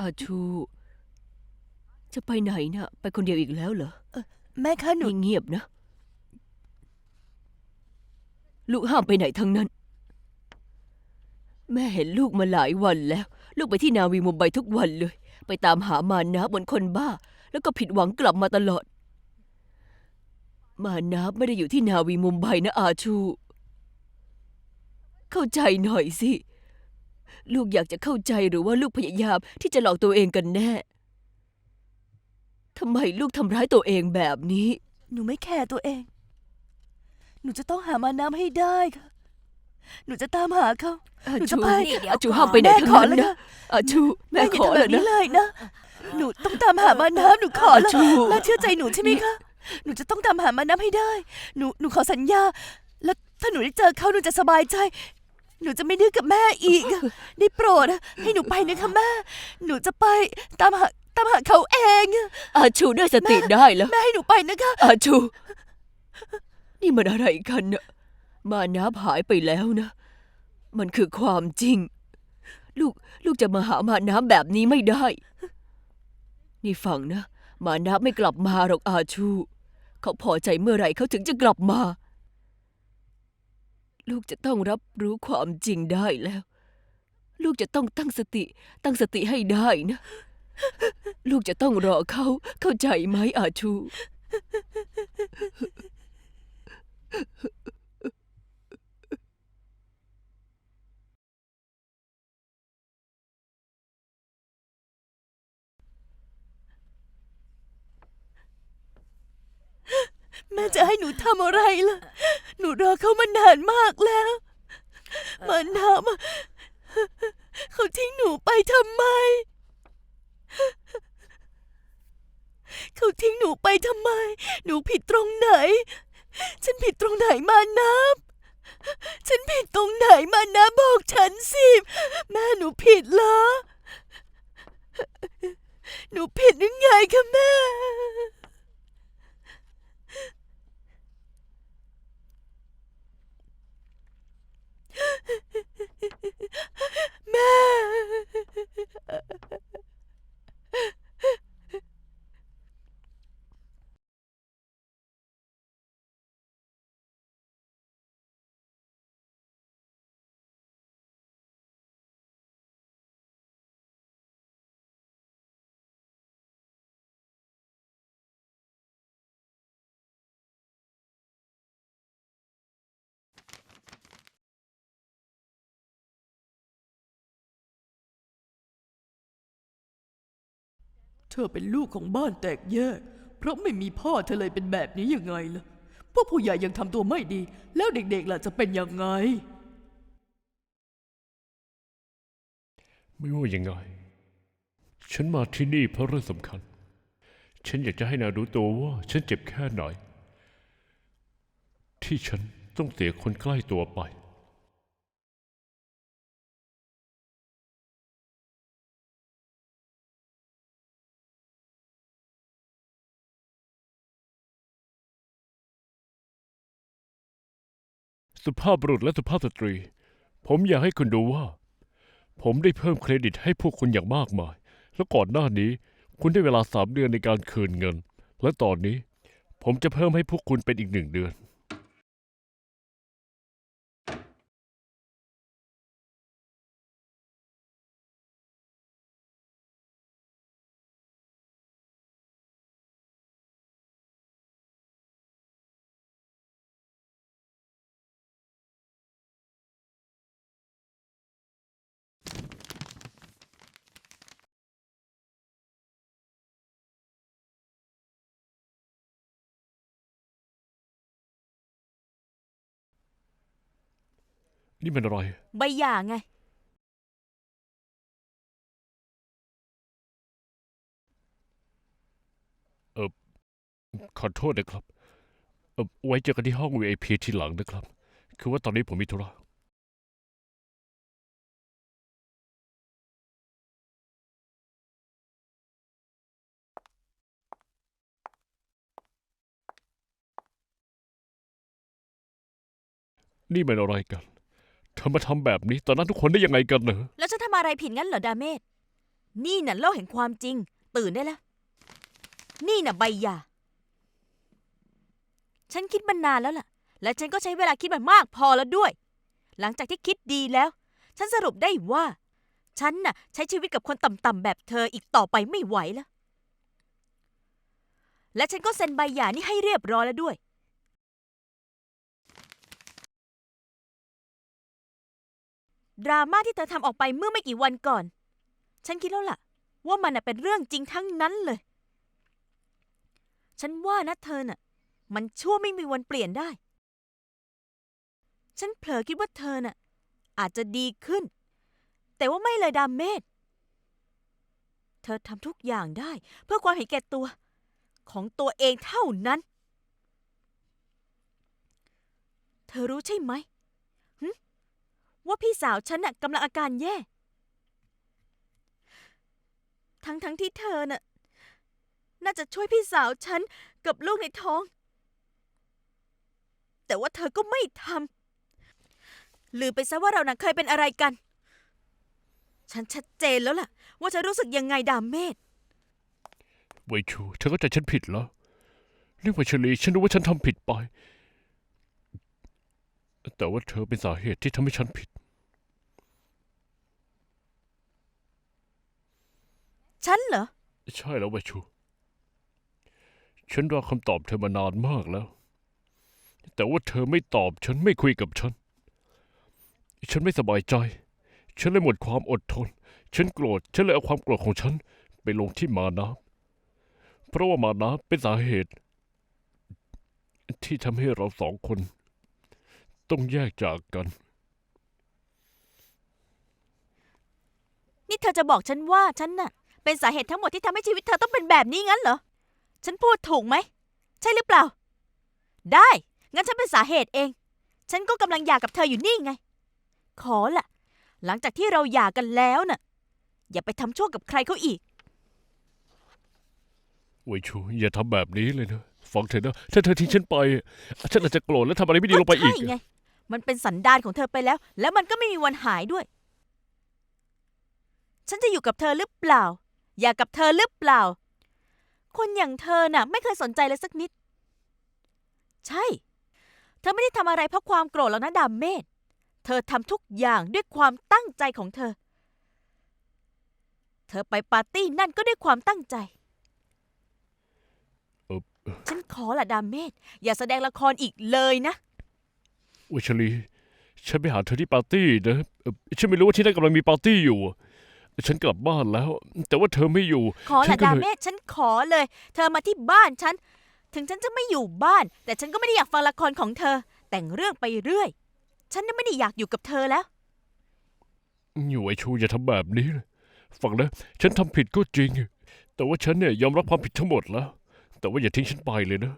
อาชู จะไปไหนนะ่ะ ไปคนเดียวอีกแล้วเหรอแม่คะหนูเงียบๆนะ ลูกห้ามไปไหนทั้งนั้น แม่เห็นลูกมาหลายวันแล้ว ลูกไปที่นาวีมุมไบทุกวันเลย ไปตามหามานะเหมือนคนบ้า แล้วก็ผิดหวังกลับมาตลอด มานะไม่ได้อยู่ที่นาวีมุมไบนะอาชู เข้าใจหน่อยสิ ลูกอยากจะเข้าใจหรือว่าลูกพยายามที่จะหลอกตัวเองกันแน่ทำไมลูกทำร้ายตัวเองแบบนี้ หนูไม่แคร์ตัวเอง หนูจะต้องหามาน้ำให้ได้ค่ะ หนูจะตามหาเขา อาหนูจะชูไปอาชูห้ามไปไหนแม่ทั้งขอนั้นแล้วนะนะอาชูแม่อย่าขอทำแบแล้วบนี้นะ เลยนะ หนูต้องตามหามาน้ำหนูขอแล้วอาชูแล้วเชื่อใจหนูใช่ไหมคะ หนูจะต้องตามหามาน้ำให้ได้ หนูหนูขอสัญญา แล้วถ้าหนูได้เจอเขาหนูจะสบายใจ หนูจะไม่ดื้อกับแม่อีกอะได้โปรดอะให้หนูไปนะคะแม่ หนูจะไปตามหาตามหาเขาเองอะอาชูได้สติได้แล้วแม่ให้หนูไปนะคะ อาชู นี่มันอะไรกันน่ะมาน้าหายไปแล้วนะ มันคือความจริง ลูกลูกจะมาหามาน้ำแบบนี้ไม่ได้ นี่ฟังนะ มาน้าไม่กลับมาหรอกอาชู เขาพอใจเมื่อไหร่เขาถึงจะกลับมา ลูกจะต้องรับรู้ความจริงได้แล้ว ลูกจะต้องตั้งสติ ตั้งสติให้ได้นะ ลูกจะต้องรอเขาเข้าใจไหมอาชู แม่จะให้หนูทำอะไรล่ะ หนูรอเขามานานมากแล้วมาน้ำเขาทิ้งหนูไปทำไม เขาทิ้งหนูไปทำไม หนูผิดตรงไหน ฉันผิดตรงไหนมาน้ำฉันผิดตรงไหนมาน้ำบอกฉันสิ แม่หนูผิดเหรอ หนูผิดหรือไงคะแม่ ธอเป็นลูกของบ้านแตกแยก เพราะไม่มีพ่อเธอเลยเป็นแบบนี้ยังไงล่ะ พวกผู้ใหญ่ยังทำตัวไม่ดี แล้วเด็กๆล่ะจะเป็นยังไง ไม่ว่ายังไง ฉันมาที่นี่เพราะเรื่องสำคัญ ฉันอยากจะให้นารู้ตัวว่า ฉันเจ็บแค่ไหน ที่ฉันต้องเสียคนใกล้ตัวไป สุภาพบุรุษและสุภาพสตรี ผมอยากให้คุณดูว่า ผมได้เพิ่มเครดิตให้พวกคุณอย่างมากมาย แล้วก่อนหน้านี้ คุณได้เวลาสามเดือนในการคืนเงิน และตอนนี้ ผมจะเพิ่มให้พวกคุณเป็นอีกหนึ่งเดือน นี่มันอะไร ใบหย่าไง ขอโทษนะครับเอ่อไว้เจอกันที่ห้อง VIP ทีหลังนะครับ คือว่าตอนนี้ผมมีธุระ นี่มันอะไรกัน เธอมาทำแบบนี้ตอนนั้นทุกคนได้ยังไงกันเหรอแล้วฉันทำอะไรผิดงั้นเหรอดาเมศนี่น่ะโลกแห่งความจริง ตื่นได้แล้ว นี่น่ะใบหย่าฉันคิดมานานแล้วล่ะ และฉันก็ใช้เวลาคิดมามากพอแล้วด้วย หลังจากที่คิดดีแล้ว ฉันสรุปได้ว่า ฉันน่ะ ใช้ชีวิตกับคนต่ำๆแบบเธออีกต่อไปไม่ไหวแล้ว และฉันก็เซ็นใบหย่านี่ให้เรียบร้อยแล้วด้วย ดราม่าที่เธอทำออกไปเมื่อไม่กี่วันก่อน ฉันคิดแล้วล่ะ ว่ามันน่ะเป็นเรื่องจริงทั้งนั้นเลย ฉันว่านะเธอน่ะ มันชั่วไม่มีวันเปลี่ยนได้ ฉันเผลอคิดว่าเธอน่ะ อาจจะดีขึ้น แต่ว่าไม่เลยดามเมดเธอทำทุกอย่างได้ เพื่อความเห็นแก่ตัว ของตัวเองเท่านั้น เธอรู้ใช่ไหม ว่าพี่สาวฉันน่ะกำลังอาการแย่ ทั้งทั้งๆที่เธอน่ะ น่าจะช่วยพี่สาวฉันกับลูกในท้อง แต่ว่าเธอก็ไม่ทำลืมไปซะว่าเราน่ะเคยเป็นอะไรกัน ฉันชัดเจนแล้วล่ะ ว่าฉันรู้สึกยังไงดามเมดไวชูเธอเข้าใจฉันผิดแล้วเรื่องวัชรีฉันรู้ว่าฉันทำผิดไป แต่ว่าเธอเป็นสาเหตุที่ทำให้ฉันผิด ฉันเหรอ ใช่แล้วไวชู ฉันรอคำตอบเธอมานานมากแล้ว แต่ว่าเธอไม่ตอบฉันไม่คุยกับฉัน ฉันไม่สบายใจ ฉันเลยหมดความอดทน ฉันโกรธ ฉันเลยเอาความโกรธของฉัน ไปลงที่มานาเพราะว่ามานาเป็นสาเหตุ ที่ทำให้เราสองคน ต้องแยกจากกัน นี่เธอจะบอกฉันว่าฉันน่ะ เป็นสาเหตุทั้งหมดที่ทำให้ชีวิตเธอต้องเป็นแบบนี้งั้นเหรอ ฉันพูดถูกไหม ใช่หรือเปล่า ได้ งั้นฉันเป็นสาเหตุเอง ฉันก็กำลังหย่ากับเธออยู่นี่ไง ขอละหลังจากที่เราหย่ากันแล้วน่ะ อย่าไปทำชั่วกับใครเขาอีกไวชู อย่าทำแบบนี้เลยนะ ฟังเถอะนะ ถ้าเธอทิ้งฉันไป ฉันอาจจะโกรธและทำอะไรไม่ดีลงไปอีก ใช่ไง มันเป็นสันดานของเธอไปแล้ว แล้วมันก็ไม่มีวันหายด้วย ฉันจะอยู่กับเธอหรือเปล่า อยากกับเธอหรือเปล่า คนอย่างเธอน่ะ ไม่เคยสนใจเลยสักนิด ใช่ เธอไม่ได้ทำอะไรเพราะความโกรธหรอกนะดามเมดเธอทำทุกอย่างด้วยความตั้งใจของเธอ เธอไปปาร์ตี้นั่นก็ด้วยความตั้งใจเอ่อฉันขอละดามเมดอย่าแสดงละครอีกเลยนะ วัชรีฉันไปหาเธอที่ปาร์ตี้นะเอ่อฉันไม่รู้ว่าที่นั่นกำลังมีปาร์ตี้อยู่ ฉันกลับบ้านแล้ว แต่ว่าเธอไม่อยู่ ขอฉัละนก็ดาเลย เมดฉันขอเลย เธอมาที่บ้านฉัน ถึงฉันจะไม่อยู่บ้าน แต่ฉันก็ไม่ได้อยากฟังละครของเธอ แต่งเรื่องไปเรื่อย ฉันน่ะไม่ได้อยากอยู่กับเธอแล้ว อยู่ไอชูอย่าทำแบบนี้เลยฟังนะฉันทำผิดก็จริง แต่ว่าฉันเนี่ยยอมรับความผิดทั้งหมดแล้ว แต่ว่าอย่าทิ้งฉันไปเลยนะ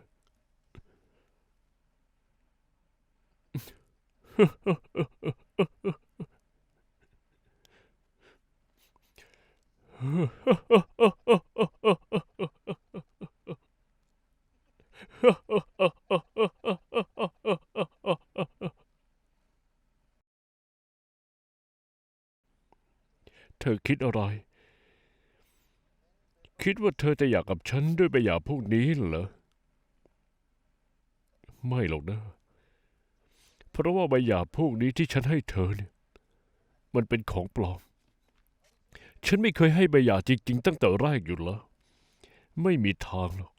เธอคิดอะไร คิดว่าเธอจะอยากกับฉันด้วยใบหย่าพวกนี้เหรอ ไม่หรอกนะ เพราะว่าใบหย่าพวกนี้ที่ฉันให้เธอเนี่ย มันเป็นของปลอม ฉันไม่เคยให้ใบหย่าจริงๆ ตั้งแต่แรกอยู่แล้ว ไม่มีทางหรอก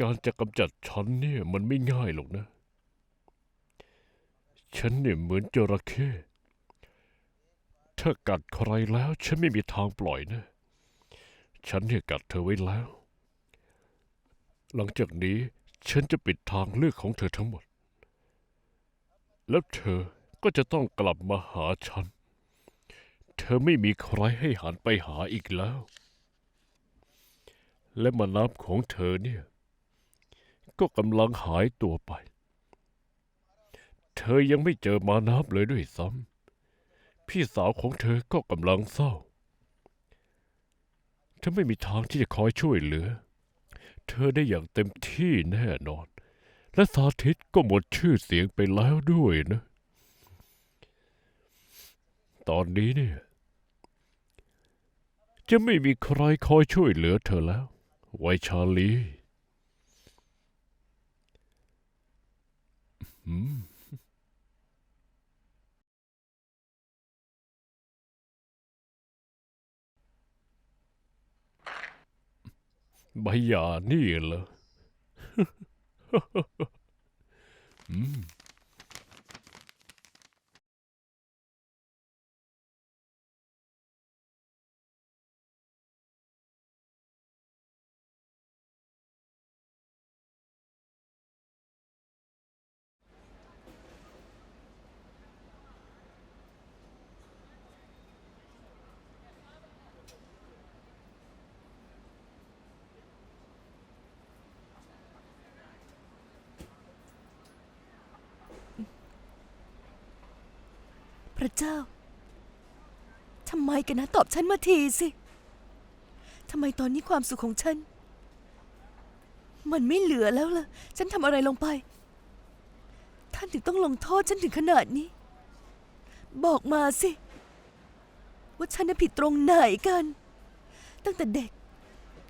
การจะกำจัดฉันเนี่ย มันไม่ง่ายหรอกนะ ฉันเนี่ยเหมือนจระเข้ถ้ากัดใครแล้ว ฉันไม่มีทางปล่อยนะ ฉันเนี่ยกัดเธอไว้แล้ว หลังจากนี้ฉันจะปิดทางเลือกของเธอทั้งหมด แล้วเธอก็จะต้องกลับมาหาฉัน เธอไม่มีใครให้หันไปหาอีกแล้ว และมานับของเธอเนี่ย ก็กำลังหายตัวไป เธอยังไม่เจอมานับเลยด้วยซ้ำพี่สาวของเธอก็กำลังเศร้าฉันไม่มีทางที่จะคอยช่วยเหลือ เธอได้อย่างเต็มที่แน่นอน และสาธิตก็หมดชื่อเสียงไปแล้วด้วยนะ ตอนนี้เนี่ยจะไม่มีใครคอยช่วยเหลือเธอแล้ว ไวชาลีอื มใบ ระเจ้าทำไมกันนะตอบฉันมาทีสิทำไมตอนนี้ความสุขของฉัน มันไม่เหลือแล้วล่ะ ฉันทำอะไรลงไป ท่านถึงต้องลงโทษฉันถึงขนาดนี้ บอกมาสิ ว่าฉันน่ะผิดตรงไหนกัน ตั้งแต่เด็ก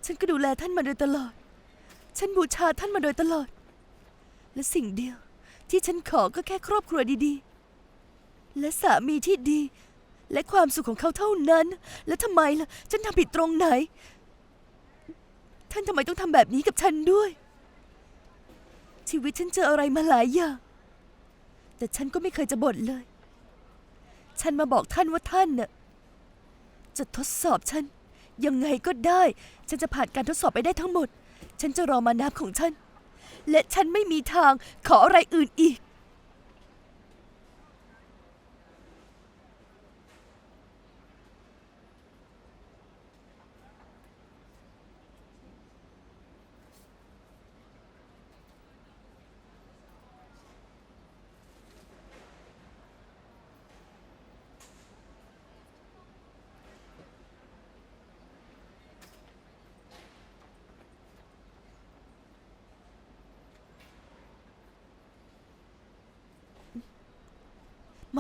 ฉันก็ดูแลท่านมาโดยตลอด ฉันบูชาท่านมาโดยตลอด และสิ่งเดียวที่ฉันขอก็แค่ครอบครัวดีๆ และสามีที่ดี และความสุขของเขาเท่านั้น แล้วทำไมล่ะ ฉันทำผิดตรงไหน ท่านทำไมต้องทำแบบนี้กับฉันด้วย ชีวิตฉันเจออะไรมาหลายอย่าง แต่ฉันก็ไม่เคยจะบ่นเลย ฉันมาบอกท่านว่าท่านน่ะจะทดสอบฉัน ยังไงก็ได้ ฉันจะผ่านการทดสอบไปได้ทั้งหมด ฉันจะรอมานับของฉัน และฉันไม่มีทางขออะไรอื่นอีก ม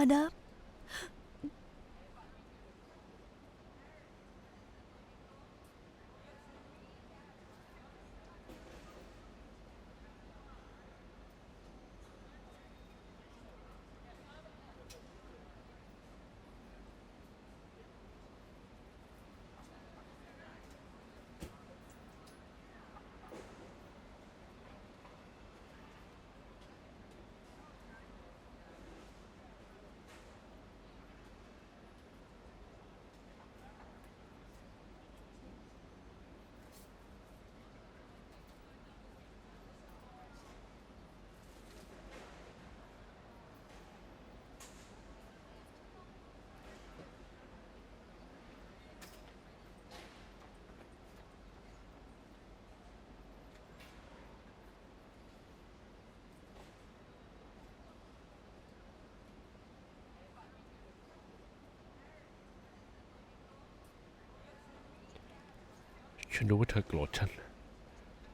ฉันรู้ว่าเธอโกรธฉัน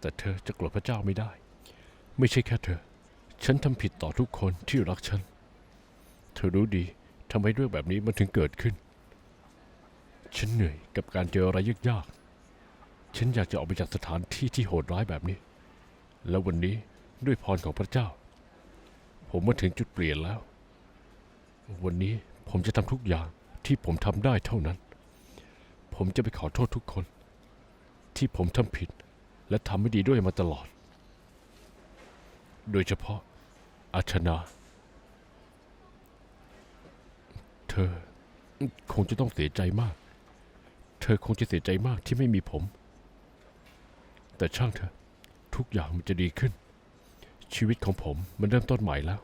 แต่เธอจะโกรธพระเจ้าไม่ได้ ไม่ใช่แค่เธอ ฉันทำผิดต่อทุกคนที่รักฉัน เธอรู้ดีทำไมเรื่องแบบนี้มันถึงเกิดขึ้น ฉันเหนื่อยกับการเจออะไรยากๆ ฉันอยากจะออกไปจากสถานที่ที่โหดร้ายแบบนี้ แล้ววันนี้ด้วยพรของพระเจ้า ผมมาถึงจุดเปลี่ยนแล้ว วันนี้ผมจะทำทุกอย่างที่ผมทำได้เท่านั้น ผมจะไปขอโทษทุกคน ที่ผมทำผิด และทำไม่ดีด้วยมาตลอด โดยเฉพาะอาชนา เธอคงจะต้องเสียใจมาก เธอคงจะเสียใจมากที่ไม่มีผม แต่ช่างเถอะทุกอย่างมันจะดีขึ้น ชีวิตของผมมันเริ่มต้นใหม่แล้ว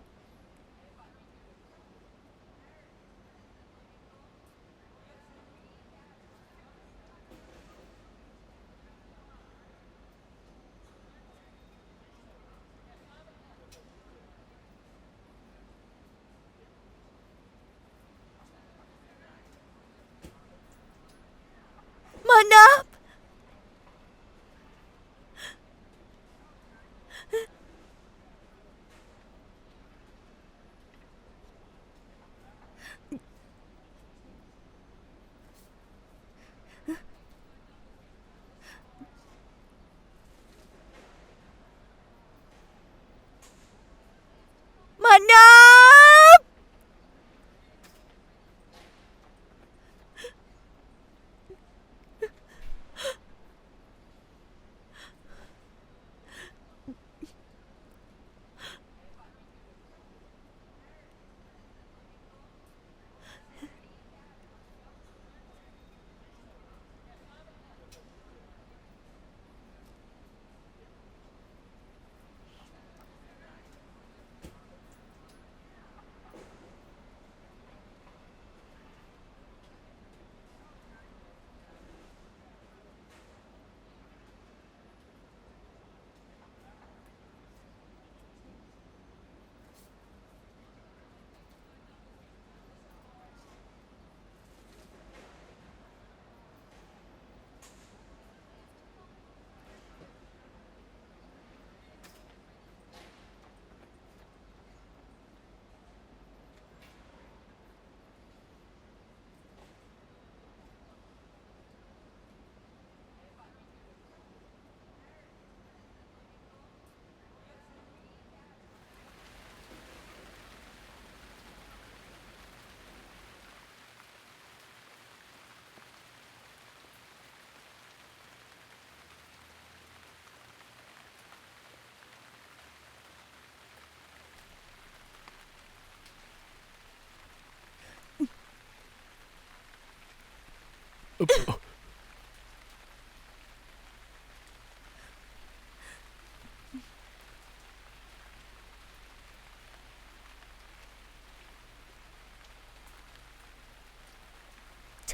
เธ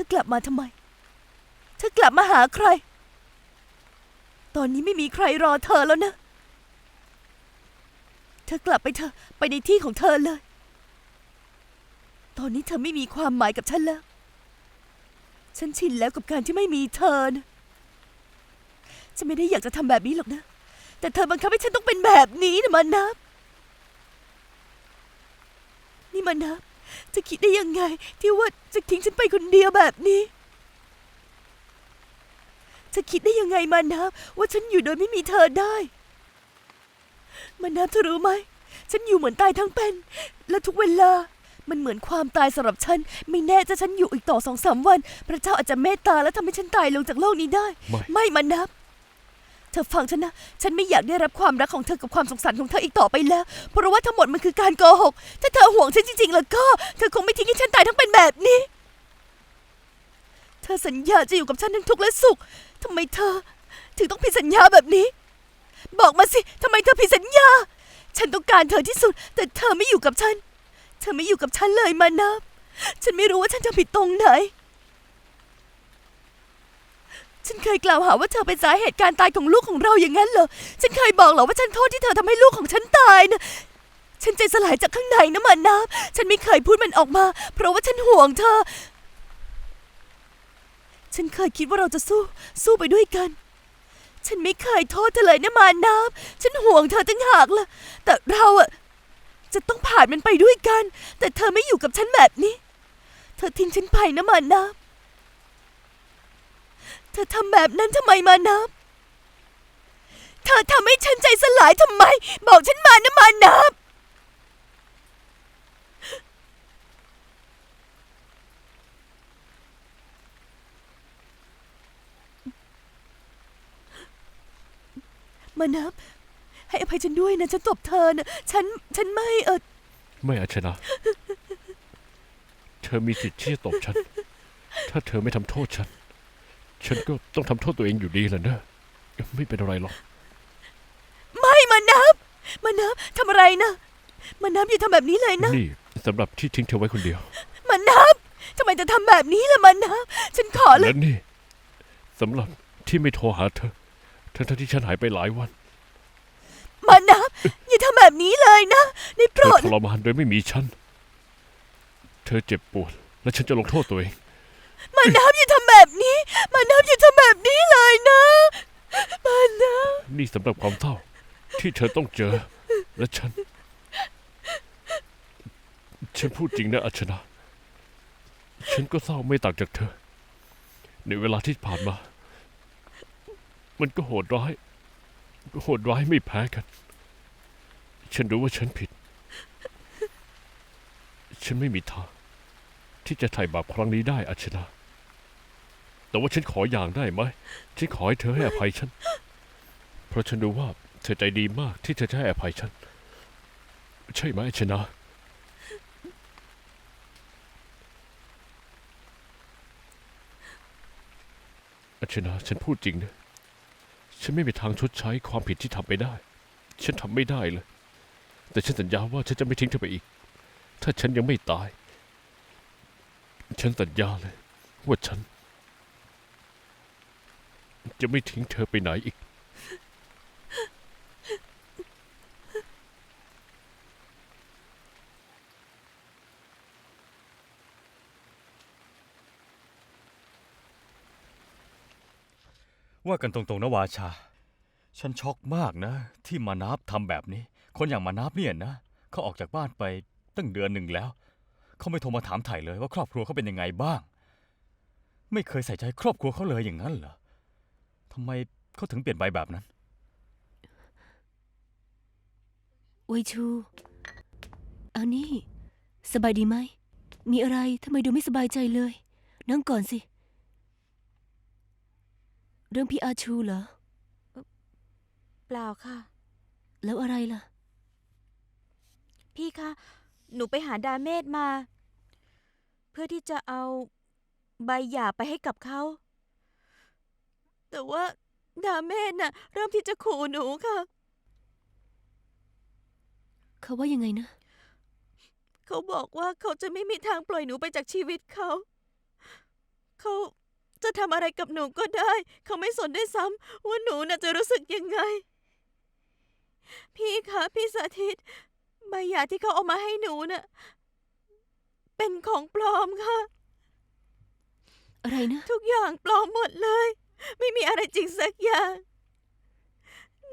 อกลับมาทำไม เธอกลับมาหาใคร ตอนนี้ไม่มีใครรอเธอแล้วนะ เธอกลับไปเถอะไปในที่ของเธอเลย ตอนนี้เธอไม่มีความหมายกับฉันแล้ว ฉันชินแล้วกับการที่ไม่มีเธอนะฉันไม่ได้อยากจะทำแบบนี้หรอกนะ แต่เธอบังคับให้ฉันต้องเป็นแบบนี้นะมันนับ นี่มันนับ จะคิดได้ยังไง ที่ว่าจะทิ้งฉันไปคนเดียวแบบนี้ จะคิดได้ยังไงมานับ ว่าฉันอยู่โดยไม่มีเธอได้มานับเธอรู้ไหม ฉันอยู่เหมือนตายทั้งเป็น และทุกเวลา มันเหมือนความตายสำหรับฉัน ไม่แน่จะฉันอยู่อีกต่อสองสามวัน พระเจ้าอาจจะเมตตาและทำให้ฉันตายลงจากโลกนี้ได้ ไม่ ไม่มานับ เธอฟังฉันนะ ฉันไม่อยากได้รับความรักของเธอกับความสงสารของเธออีกต่อไปแล้ว เพราะว่าทั้งหมดมันคือการโกหก ถ้าเธอห่วงฉันจริงๆ แล้วก็ เธอคงไม่ทิ้งให้ฉันตายทั้งเป็นแบบนี้ เธอสัญญาจะอยู่กับฉันทั้งทุกข์และสุขทำไมเธอ ถึงต้องผิดสัญญาแบบนี้ บอกมาสิทำไมเธอผิดสัญญา ฉันต้องการเธอที่สุด แต่เธอไม่อยู่กับฉันเธอไม่อยู่กับฉันเลยมานับ ฉันไม่รู้ว่าฉันจะผิดตรงไหน ฉันเคยกล่าวหาว่าเธอเป็นสาเหตุการตายของลูกของเราอย่างนั้นเหรอ ฉันเคยบอกเหรอว่าฉันโทษที่เธอทำให้ลูกของฉันตายนะฉันใจสลายจากข้างในนะมันนับ ฉันไม่เคยพูดมันออกมา เพราะว่าฉันห่วงเธอ ฉันเคยคิดว่าเราจะสู้ สู้ไปด้วยกันฉันไม่เคยโทษเธอเลยนะมานับ ฉันห่วงเธอตั้งหากล่ะแต่เราอะ จะต้องผ่านมันไปด้วยกัน แต่เธอไม่อยู่กับฉันแบบนี้ เธอทิ้งฉันไปนะมานับเธอทำแบบนั้นทำไมมานับเธอทำให้ฉันใจสลายทำไม บอกฉันมานะมานับมานับ ให้อภัยฉันด้วยนะฉันตบเธอนะฉันฉันไม่เออไม่อาชนะ เธอมีสิทธิ์ที่จะตบฉัน ถ้าเธอไม่ทำโทษฉัน ฉันก็ต้องทำโทษตัวเองอยู่ดีแหละเนอะไม่เป็นอะไรหรอก ไม่มานับมานับทำอะไรนะมานับอย่าทำแบบนี้เลยนะ นี่สำหรับที่ทิ้งเธอไว้คนเดียว มานับทำไมจะทำแบบนี้ล่ะมานับฉันขอเลยและนี่สำหรับที่ไม่โทรหาเธอ ทั้งๆที่ฉันหายไปหลายวัน มานับอย่าทำแบบนี้เลยนะได้โปเธรอด ทรมานโดยไม่มีฉัน เธอเจ็บปวด และฉันจะลงโทษตัวเอง มานับอย่าทำแบบนี้ มานับอย่าทำแบบนี้เลยนะ มานับนี่สำหรับความเศร้า ที่เธอต้องเจอ และฉัน ฉันพูดจริงนะอัชนาฉันก็เศร้าไม่ต่างจากเธอ ในเวลาที่ผ่านมา มันก็โหดร้าย โหดร้ายไม่แพ้กัน ฉันรู้ว่าฉันผิด ฉันไม่มีทางที่จะไถ่บาปครั้งนี้ได้อัชนาแต่ว่าฉันขออย่างได้ไหม ฉันขอให้เธอให้อภัยฉัน เพราะฉันรู้ว่าเธอใจดีมากที่เธอจะให้อภัยฉัน ใช่ไหมอชนะอัชนาฉันพูดจริงนะ ฉันไม่มีทางชดใช้ความผิดที่ทำไปได้ ฉันทำไม่ได้เลย แต่ฉันสัญญาว่าฉันจะไม่ทิ้งเธอไปอีก ถ้าฉันยังไม่ตาย ฉันสัญญาเลย ว่าฉัน จะไม่ทิ้งเธอไปไหนอีก ว่ากันตรงๆนะวาชา ฉันช็อกมากนะ ที่มานับทำแบบนี้ คนอย่างมานับเนี่ยนะเขาออกจากบ้านไปตั้งเดือนหนึ่งแล้ว เขาไม่โทรมาถามถ่ายเลยว่าครอบครัวเขาเป็นยังไงบ้าง ไม่เคยใส่ใจครอบครัวเขาเลยอย่างนั้นเหรอทำไมเขาถึงเปลี่ยนไปแบบนั้นไวยชูเอานี่ สบายดีไหม มีอะไรทำไมดูไม่สบายใจเลย นั่งก่อนสิ เรื่องพี่อาชูเหรอ เปล่าค่ะ แล้วอะไรล่ะ พี่คะหนูไปหาดาเมศมา เพื่อที่จะเอาใบหย่าไปให้กับเขา แต่ว่าดาเมนน่ะ เริ่มที่จะขู่หนูค่ะ เขาว่ายังไงนะ เขาบอกว่าเขาจะไม่มีทางปล่อยหนูไปจากชีวิตเขา เขา จะทำอะไรกับหนูก็ได้ เขาไม่สนได้วยซ้ำว่าหนูน่ะจะรู้สึกยังไง พี่คะพี่สาธิต ใบหย่าที่เขาเอามาให้หนูน่ะเป็นของปลอมค่ะ อะไรนะ ทุกอย่างปลอมหมดเลย ไม่มีอะไรจริงสักอย่าง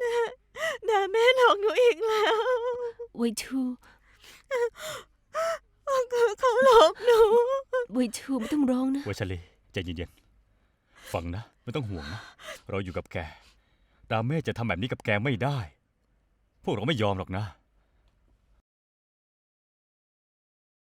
นานาแม่หลอกหนูอีกแล้วไวทูเขาหลอกหนูไวทูไม่ต้องร้องนะ เวชลีใจเย็นๆ ฟังนะ ไม่ต้องห่วงนะ เราอยู่กับแก ดาเมจจะทำแบบนี้กับแกไม่ได้ พวกเราไม่ยอมหรอกนะ